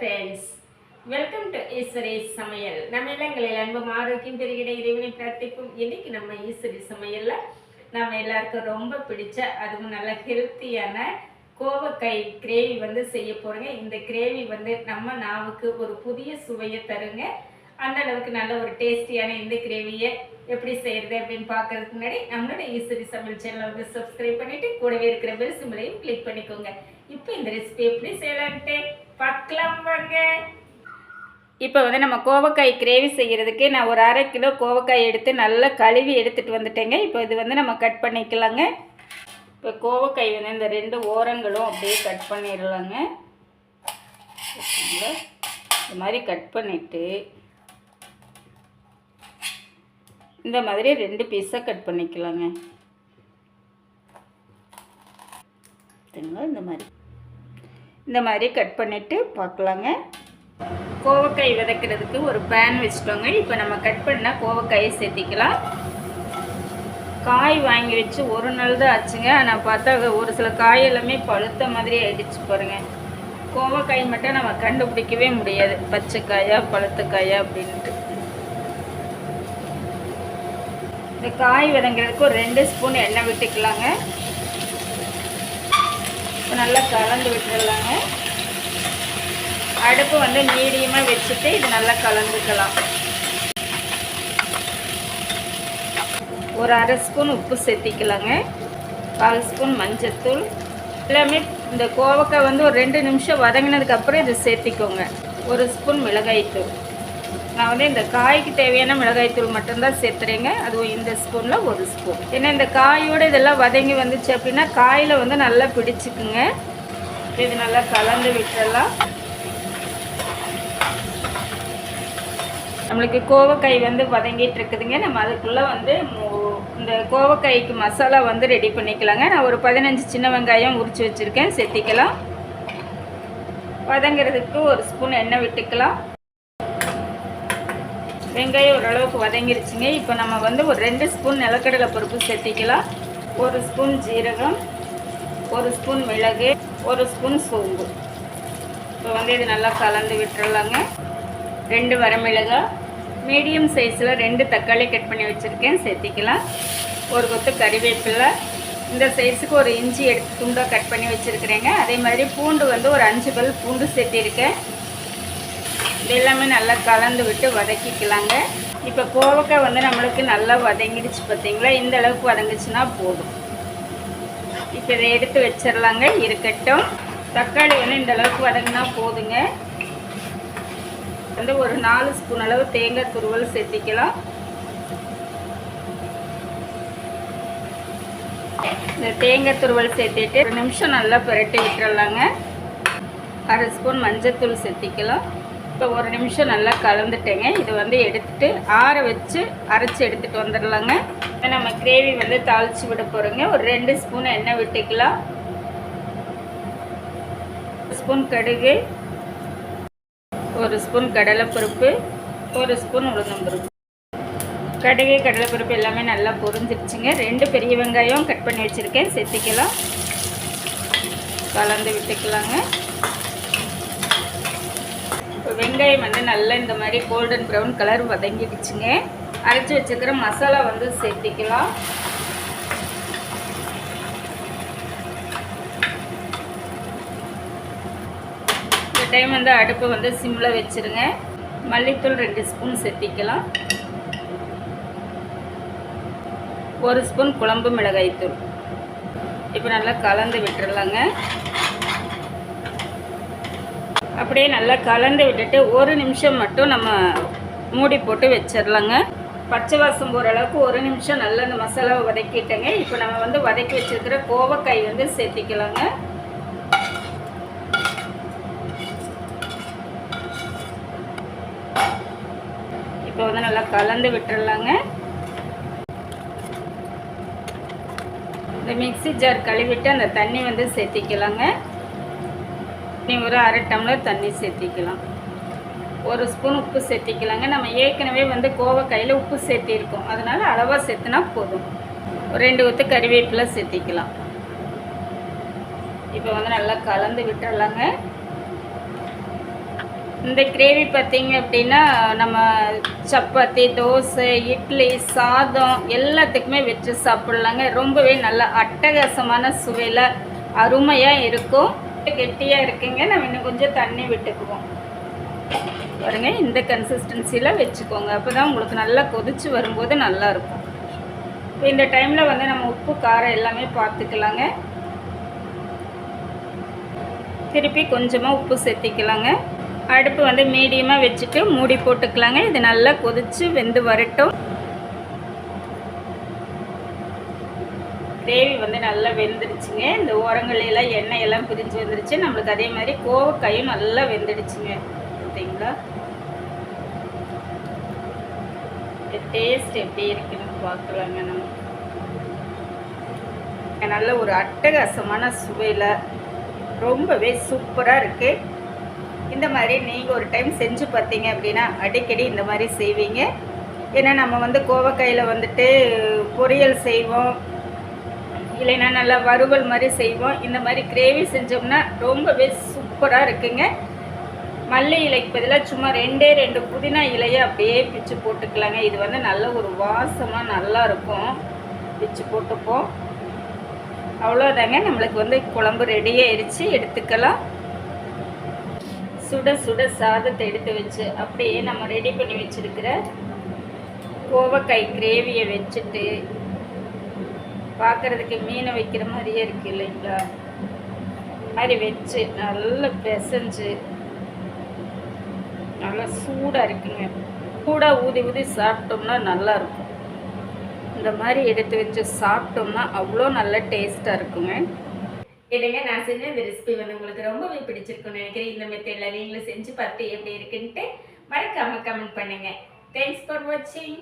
Friends welcome to Eswari சமையல் நம்ம இல்லங்களில் அன்பும் ஆரோக்கியம் பெருகிட இறைவனை பிரார்த்திப்போம். இன்றைக்கி நம்ம ஈஸ்வரி சமையல்ல நம்ம எல்லாருக்கும் ரொம்ப பிடிச்ச அதுவும் நல்ல ஹெல்த்தியான கோவக்காய் கிரேவி வந்து செய்ய போகிறோங்க இந்த கிரேவி வந்து நம்ம நாவுக்கு ஒரு புதிய சுவையை தருங்க. அந்த அளவுக்கு நல்ல ஒரு டேஸ்டியான இந்த கிரேவியை எப்படி செய்யறது அப்படின்னு பார்க்கறதுக்கு முன்னாடி நம்மளோட ஈஸ்வரி சமையல் சேனலை வந்து சப்ஸ்கிரைப் பண்ணிட்டு கூடவே இருக்கிற பெல் சிம்பிளையும் கிளிக் பண்ணிக்கோங்க. இப்போ இந்த ரெசிபி எப்படி செய்யலான்ட்டு பார்க்கலாம் வாங்க. இப்போ வந்து நம்ம கோவக்காய் கிரேவி செய்கிறதுக்கு நான் ஒரு அரை கிலோ கோவக்காய் எடுத்து நல்லா கழுவி எடுத்துகிட்டு வந்துட்டேங்க. இப்போ இது வந்து நம்ம கட் பண்ணிக்கலாங்க. இப்போ கோவக்காய் வந்து இந்த ரெண்டு ஓரங்களும் அப்படியே கட் பண்ணிடலாங்க இந்த மாதிரி கட் பண்ணிவிட்டு இந்த மாதிரி ரெண்டு பீஸாக கட் பண்ணிக்கலாங்க. இந்த மாதிரி. இந்த மாதிரி கட் பண்ணிவிட்டு பார்க்கலாங்க. கோவக்காய் விதைக்கிறதுக்கு ஒரு பேன் வச்சுட்டோங்க. இப்போ நம்ம கட் பண்ணால் கோவக்காயை சேர்த்திக்கலாம். காய் வாங்கி வச்சு ஒரு நாள் தான் ஆச்சுங்க. ஆனால் பார்த்தா ஒரு சில காய் எல்லாமே பழுத்த மாதிரி ஆகிடுச்சு பாருங்கள் கோவக்காய் மட்டும் நம்ம கண்டுபிடிக்கவே முடியாது. பச்சைக்காயா பழுத்தக்காயா அப்படின்ட்டு. இந்த காய் விதங்கிறதுக்கு ஒரு ரெண்டு ஸ்பூன் எண்ணெய் விட்டுக்கலாங்க. இப்போ நல்லா கலந்து விட்டுடலாங்க அடுப்பு வந்து மீடியமாக வச்சுட்டு இது நல்லா கலந்துக்கலாம். ஒரு அரை ஸ்பூன் உப்பு சேர்த்திக்கலாங்க. கால் ஸ்பூன் மஞ்சத்தூள். எல்லாமே இந்த கோவக்காய் வந்து ஒரு ரெண்டு நிமிஷம் வதங்கினதுக்கப்புறம் இதை சேர்த்திக்கோங்க. ஒரு ஸ்பூன் மிளகாய்த்தூள். நான் வந்து இந்த காய்க்கு தேவையான மிளகாய்த்தூள் மட்டும்தான் சேர்த்துறேங்க. அதுவும் இந்த ஸ்பூனில் ஒரு ஸ்பூன். ஏன்னா இந்த காயோடு இதெல்லாம் வதங்கி வந்துச்சு அப்படின்னா காயில் வந்து நல்லா பிடிச்சிக்குங்க. இது நல்லா கலந்து விட்டுறலாம். நம்மளுக்கு கோவக்காய் வந்து வதங்கிட்டு இருக்குதுங்க. நம்ம அதுக்குள்ளே வந்து இந்த கோவக்காய்க்கு மசாலா வந்து ரெடி பண்ணிக்கலாங்க. நான் ஒரு பதினஞ்சு சின்ன வெங்காயம் உரித்து வச்சுருக்கேன். சேர்த்திக்கலாம். வதங்கிறதுக்கு ஒரு ஸ்பூன் எண்ணெய் விட்டுக்கலாம். வெங்காயம் ஓரளவுக்கு வதங்கிருச்சுங்க. இப்போ நம்ம வந்து ஒரு ரெண்டு ஸ்பூன் நிலக்கடலை பருப்பு சேர்த்திக்கலாம். ஒரு ஸ்பூன் ஜீரகம் ஒரு ஸ்பூன் மிளகு ஒரு ஸ்பூன் சோம்பு. இப்போ வந்து இது நல்லா கலந்து விட்டுறலாங்க. ரெண்டு வரமிளகாய் மீடியம் சைஸில் ரெண்டு தக்காளி கட் பண்ணி வச்சுருக்கேன் சேர்த்திக்கலாம். ஒரு கொத்து கறிவேப்பிலை. இந்த சைஸுக்கு ஒரு இஞ்சி எடுத்து துண்டாக கட் பண்ணி வச்சுருக்கிறேங்க. அதே மாதிரி பூண்டு வந்து ஒரு அஞ்சு பல் பூண்டு சேர்த்திருக்கேன். இது எல்லாமே நல்லா கலந்து விட்டு வதக்கிக்கலாங்க. இப்போ கோவக்காய் வந்து நம்மளுக்கு நல்லா வதங்கிடுச்சு பார்த்தீங்களா இந்த அளவுக்கு வதங்குச்சுன்னா போதும். இப்போ இதை எடுத்து வச்சிடலாங்க இருக்கட்டும். தக்காளி வந்து இந்த அளவுக்கு வதங்கினா போதுங்க. வந்து ஒரு நாலு ஸ்பூன் அளவு தேங்காய் துருவல் சேர்த்திக்கலாம். இந்த தேங்காய் துருவல் சேர்த்துட்டு ஒரு நிமிஷம் நல்லா புரட்டி விட்டுறலாங்க அரை ஸ்பூன் மஞ்சத்தூள் சேர்த்திக்கலாம். இப்போ ஒரு நிமிஷம் நல்லா கலந்துட்டேங்க. இது வந்து எடுத்துட்டு ஆற வச்சு அரைச்சி எடுத்துகிட்டு வந்துடலாங்க. நம்ம கிரேவி வந்து தாளித்து விட போகிறோங்க ஒரு ரெண்டு ஸ்பூன் எண்ணெய் விட்டுக்கலாம். ஸ்பூன் கடுகு. ஒரு ஸ்பூன் கடலைப்பருப்பு. ஒரு ஸ்பூன் உளுந்தம்பருப்பு கடுகு கடலைப்பருப்பு எல்லாமே நல்லா பொரிஞ்சிருச்சுங்க. ரெண்டு பெரிய வெங்காயம் கட் பண்ணி வச்சுருக்கேன். சேர்த்திக்கலாம். கலந்து விட்டுக்கலாங்க இப்போ வெங்காயம் வந்து நல்லா இந்த மாதிரி கோல்டன் ப்ரௌன் கலர் வதங்கிடுச்சுங்க. அரைச்சி வச்சுக்கிற மசாலா வந்து சேர்த்திக்கலாம். இந்த டைம் வந்து அடுப்பை வந்து சிம்மில் வச்சுருங்க. மல்லித்தூள் ரெண்டு ஸ்பூன் சேர்த்திக்கலாம். ஒரு ஸ்பூன் குழம்பு மிளகாய்த்தூள். இப்போ நல்லா கலந்து விட்டுறலாங்க. அப்படியே நல்லா கலந்து விட்டுட்டு ஒரு நிமிஷம் மட்டும் நம்ம மூடி போட்டு வச்சிடலாங்க. பச்சை வாசம் போகிற அளவுக்கு ஒரு நிமிஷம் நல்லா இந்த மசாலாவை வதக்கிட்டேங்க. இப்போ நம்ம வந்து வதக்கி வச்சுருக்கிற கோவக்காய் வந்து சேர்த்திக்கலாங்க. இப்போ வந்து நல்லா கலந்து விட்டுடலாங்க இந்த மிக்சி ஜார் கழுவிட்டு அந்த தண்ணி வந்து சேர்த்திக்கலாங்க. நீ ஒரு அரை டம்ளர் தண்ணி சேர்த்திக்கலாம். ஒரு ஸ்பூன் உப்பு சேர்த்திக்கலாங்க. நம்ம ஏற்கனவே வந்து கோவக்காயில் உப்பு சேர்த்திருக்கோம். அதனால் அளவாக சேர்த்துனா போதும். ஒரு ரெண்டு ஊற்று கறிவேப்பிலை சேர்த்திக்கலாம். இப்போ வந்து நல்லா கலந்து விட்டுறலாங்க. இந்த கிரேவி பார்த்திங்க அப்படின்னா நம்ம சப்பாத்தி தோசை இட்லி சாதம் எல்லாத்துக்குமே வச்சு சாப்பிட்லாங்க. ரொம்பவே நல்லா அட்டகாசமான சுவையில் அருமையாக இருக்கும். கெட்டியாக இருக்குங்க நம்ம இன்னும் கொஞ்சம் தண்ணி விட்டுக்குவோம். பாருங்க இந்த கன்சிஸ்டன்சியில் வச்சுக்கோங்க. அப்போ தான் உங்களுக்கு நல்லா கொதிச்சு வரும்போது நல்லாயிருக்கும் இப்போ இந்த டைமில் வந்து நம்ம உப்பு காரம் எல்லாமே பார்த்துக்கலாங்க. திருப்பி கொஞ்சமாக உப்பு சேர்த்திக்கலாங்க. அடுப்பு வந்து மீடியமாக வச்சுட்டு மூடி போட்டுக்கலாங்க. இது நல்லா கொதித்து வெந்து வரட்டும். கிரேவி வந்து நல்லா வெந்துடுச்சுங்க. இந்த ஓரங்களெல்லாம் எண்ணெய் எல்லாம் பிரிஞ்சு வந்துடுச்சு நம்மளுக்கு அதே மாதிரி கோவக்காயும் நல்லா வெந்துடுச்சுங்க. பார்த்தீங்களா? டேஸ்ட் எப்படி இருக்குன்னு பார்க்கலாங்க நம்ம. நல்ல ஒரு அட்டகாசமான சுவையில் ரொம்பவே சூப்பராக இருக்குது இந்த மாதிரி நீங்கள் ஒரு டைம் செஞ்சு பார்த்தீங்க அப்படின்னா அடிக்கடி இந்த மாதிரி செய்வீங்க. ஏன்னா நம்ம வந்து கோவக்காயில் வந்துட்டு பொரியல் செய்வோம். இல்லைன்னா நல்லா வறுவல் மாதிரி செய்வோம். இந்த மாதிரி கிரேவி செஞ்சோம்னா ரொம்பவே சூப்பராக இருக்குங்க. மல்லி இலைக்கு பதிலாக சும்மா ரெண்டே ரெண்டு புதினா இலையை அப்படியே பிச்சு போட்டுக்கலாங்க. இது வந்து நல்ல ஒரு வாசமாக நல்லா இருக்கும். பிச்சு போட்டுப்போம். அவ்வளோதாங்க நம்மளுக்கு வந்து குழம்பு ரெடி ஆயிடுச்சு எடுத்துக்கலாம். சுட சுட சாதத்தை எடுத்து வச்சு அப்படியே நம்ம ரெடி பண்ணி வச்சுருக்கிற கோவக்காய் கிரேவியை வச்சுட்டு பார்க்குறதுக்கு மீனை வைக்கிற மாதிரியே இருக்குது இல்லைங்களா? மாதிரி வச்சு நல்லா பிசைஞ்சு நல்லா சூடாக இருக்குங்க. கூட ஊதி ஊதி சாப்பிட்டோம்னா நல்லா இருக்கும். இந்த மாதிரி எடுத்து வச்சு சாப்பிட்டோம்னா அவ்வளோ நல்ல டேஸ்ட்டாக இருக்குங்க. இல்லைங்க நான் செஞ்ச இந்த ரெசிபி வந்து உங்களுக்கு ரொம்பவே பிடிச்சிருக்குன்னு நினைக்கிறேன். இந்த மெத்தடில் நீங்களும் செஞ்சு பார்த்து எப்படி இருக்குன்ட்டு மறக்காமல் கமெண்ட் பண்ணுங்கள் தேங்க்ஸ் ஃபார் வாட்சிங்